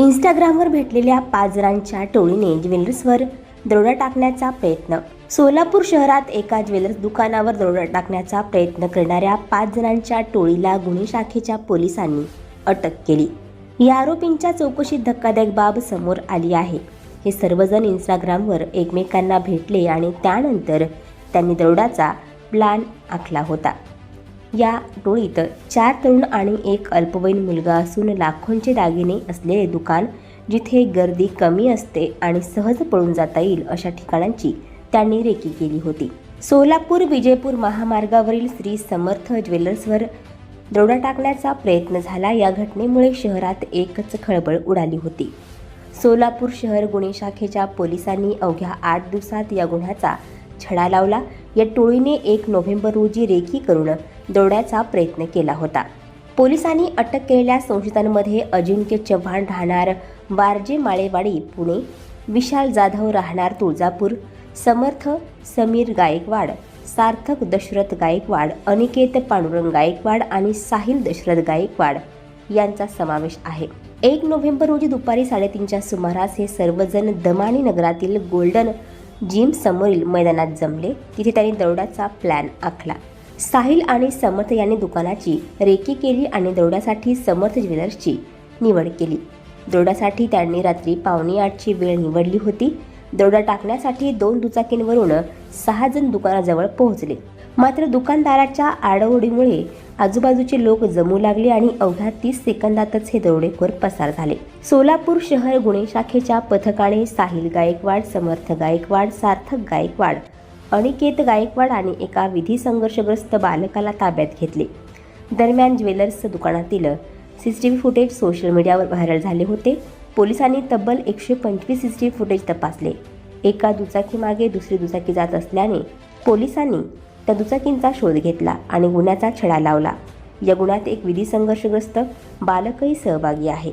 इंस्टाग्रामवर भेटलेल्या पाच जणांच्या टोळीने ज्वेलर्सवर दरोडा टाकण्याचा प्रयत्न. सोलापूर शहरात एका ज्वेलर्स दुकानावर दरोडा टाकण्याचा प्रयत्न करणाऱ्या पाच जणांच्या टोळीला गुन्हे शाखेच्या पोलिसांनी अटक केली. या आरोपींच्या चौकशीत धक्कादायक बाब समोर आली आहे. हे सर्वजण इंस्टाग्रामवर एकमेकांना भेटले आणि त्यानंतर त्यांनी दरोडाचा प्लान आखला होता. या टोळीत चार तरुण आणि एक अल्पवयीन मुलगा असून लाखोंचे दागिने असलेले दुकान जिथे गर्दी कमी असते आणि सहज पळून जाता येईल अशा ठिकाणांची त्यांनी रेकी केली होती. सोलापूर विजयपूर महामार्गावरील श्री समर्थ ज्वेलर्सवर दरोडा टाकण्याचा प्रयत्न झाला. या घटनेमुळे शहरात एकच खळबळ उडाली होती. सोलापूर शहर गुन्हे शाखेच्या पोलिसांनी अवघ्या आठ दिवसात या गुन्ह्याचा छडा लावला. या टोळीने एक नोव्हेंबर रोजी रेकी करून दौड्याचा प्रयत्न केला होता. पोलिसांनी अटक केलेल्या संशयितांमध्ये अजिंक्य चव्हाण राहणार बारजे माळेवाडी पुणे विशाल जाधव राहणार तुळजापूर समर्थ समीर गायकवाड सार्थक दशरथ गायकवाड अनिकेत पांडुरंग गायकवाड आणि साहिल दशरथ गायकवाड यांचा समावेश आहे. एक नोव्हेंबर रोजी दुपारी साडेतीनच्या सुमारास हे सर्वजण दमानी नगरातील गोल्डन जिम समोरील मैदानात जमले. तिथे त्यांनी दौड्याचा प्लॅन आखला. साहिल आणि समर्थ यांनी दुकानाची रेकी केली आणि दौड्यासाठी समर्थ ज्वेलर्सची निवड केली. दौड्यासाठी त्यांनी रात्री पावणे आठची वेळ निवडली होती. दौडा टाकण्यासाठी दोन दुचाकींवरून सहा जण दुकानाजवळ पोहोचले. मात्र दुकानदाराच्या आडवडीमुळे आजूबाजूचे लोक जमू लागले आणि अवघ्या तीस सेकंदातच हे दरोडेखोर पसार झाले. सोलापूर शहर गुन्हे शाखेच्या पथकाने साहिल गायकवाड समर्थ गायकवाड सार्थक गायकवाड अनिकेत गायकवाड आणि एका विधी संघर्षग्रस्त बालकाला ताब्यात घेतले. दरम्यान ज्वेलर्स दुकानातील C T V footage social मीडियावर व्हायरल झाले होते. पोलिसांनी तब्बल एकशे पंचवीस सी टी व्ही फुटेज तपासले. एका दुचाकीमागे दुसरी दुचाकी जात असल्याने पोलिसांनी त्या दुचाकींचा शोध घेतला आणि गुन्ह्याचा छडा लावला. या गुन्ह्यात एक विधी संघर्षग्रस्त बालकही सहभागी आहे.